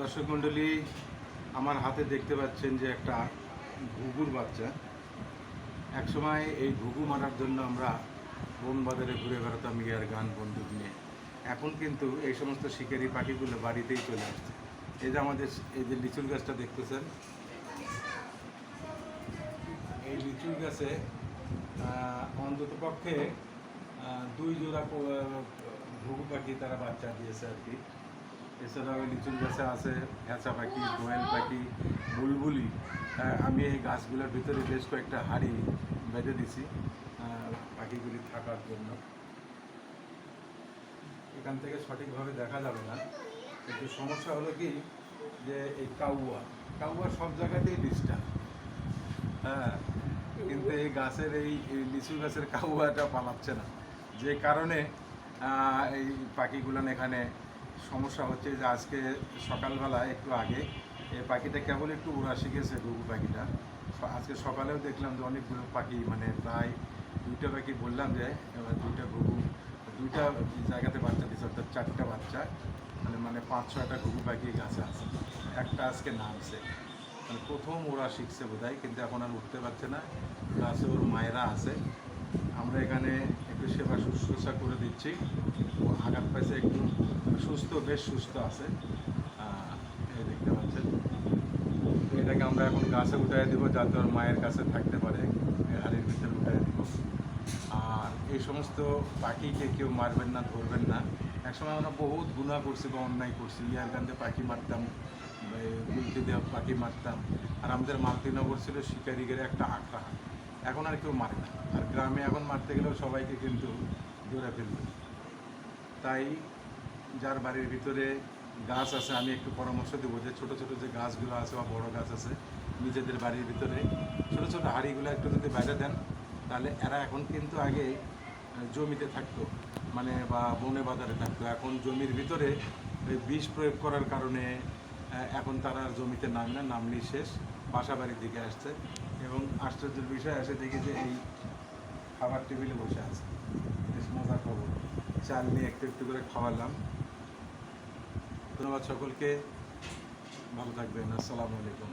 দর্শক মণ্ডলী, আমার হাতে দেখতে পাচ্ছেন যে একটা ঘুঘুর বাচ্চা। একসময় এই ঘুঘু মারার জন্য আমরা বন বাজারে ঘুরে বেড়াতাম ইয়ার গান বন্দুক নিয়ে। এখন কিন্তু এই সমস্ত শিকারি পাখিগুলো বাড়িতেই চলে আসছে। এই যে আমাদের এই যে লিচুর গাছটা দেখতেছেন, এই লিচুর গাছে অন্তত পক্ষে দুই জোড়া ঘুঘু পাখি তারা বাচ্চা দিয়েছে আর কি। এছাড়াও লিচুর গাছে আছে হেঁচা পাখি দোয়েল পাখি, বুলবুলি। আমি এই গাছগুলোর ভিতরে বেশ কয়েকটা হাড়ি বেঁধে দিছি পাখিগুলি থাকার জন্য। এখান থেকে সঠিকভাবে দেখা যাবে না। কিন্তু সমস্যা হলো কি যে এই কাউয়া কাউয়া সব জায়গাতেই ডিস্টার্ব। হ্যাঁ কিন্তু এই গাছের এই লিচু গাছের কাউয়াটা পালাচ্ছে না। যে কারণে এই পাখিগুলান এখানে সমস্যা হচ্ছে যে আজকে সকালবেলা একটু আগে এই পাখিটা কেবল একটু উড়া শিখেছে ঘুঘু পাখিটা। আজকে সকালেও দেখলাম যে অনেকগুলো পাখি মানে প্রায় দুইটা পাখি বললাম যে দুইটা ঘুঘু, দুইটা জায়গাতে বাচ্চা দিচ্ছে অর্থাৎ চারটা বাচ্চা মানে মানে পাঁচ, ছয়টা ঘুঘু পাখি গাছে আছে। একটা আজকে নামছে। মানে প্রথম ওরা শিখছে বোধহয়, কিন্তু এখন আর উঠতে পারছে না। গাছে ওর মায়েরা আছে। আমরা এখানে একটু সেবা শুশ্রূষা করে দিচ্ছি। আঘাত পাইছে একটু সুস্থ, বেশ সুস্থ আছে। দেখতে পাচ্ছেন। এটাকে আমরা এখন গাছে উঠাই দিব, যাতে ওর মায়ের কাছে থাকতে পারে। হাড়ির ভিতরে উঠাই দিব। আর এই সমস্ত পাখিকে কেউ মারবেন না, ধরবেন না। একসময় আমরা বহুত গুণা করছি বা অন্যায় করছি। ইয়ার গান্ধে পাখি মারতাম গুলতি দেওয়া পাখি মারতাম। আর আমাদের মালতিনগর ছিল শিকারিগের একটা আখড়া। এখন আর কেউ মারে না। আর গ্রামে এখন মারতে গেলেও সবাইকে কিন্তু ধরে ফেলবে। তাই যার বাড়ির ভিতরে গাছ আছে, আমি একটু পরামর্শ দেবো যে ছোটো ছোটো যে গাছগুলো আছে বা বড় গাছ আছে নিজেদের বাড়ির ভিতরে, ছোটো ছোটো হাঁড়িগুলো একটু যদি বাইরে দেন, তাহলে এরা এখন কিন্তু আগে জমিতে থাকতো মানে বা বনে বাজারে থাকতো। এখন জমির ভিতরে বিষ প্রয়োগ করার কারণে এখন তারা জমিতে নামে না নামলি শেষ, বাসা বাড়ির দিকে আসছে। এবং আশ্চর্যের বিষয় আসে দেখি যে এই খাবার টেবিলে বসে আছে। চাল নিয়ে একটু একটু করে খাওয়ালাম। ধন্যবাদ সকলকে। ভালো থাকবেন। আসসালামু আলাইকুম।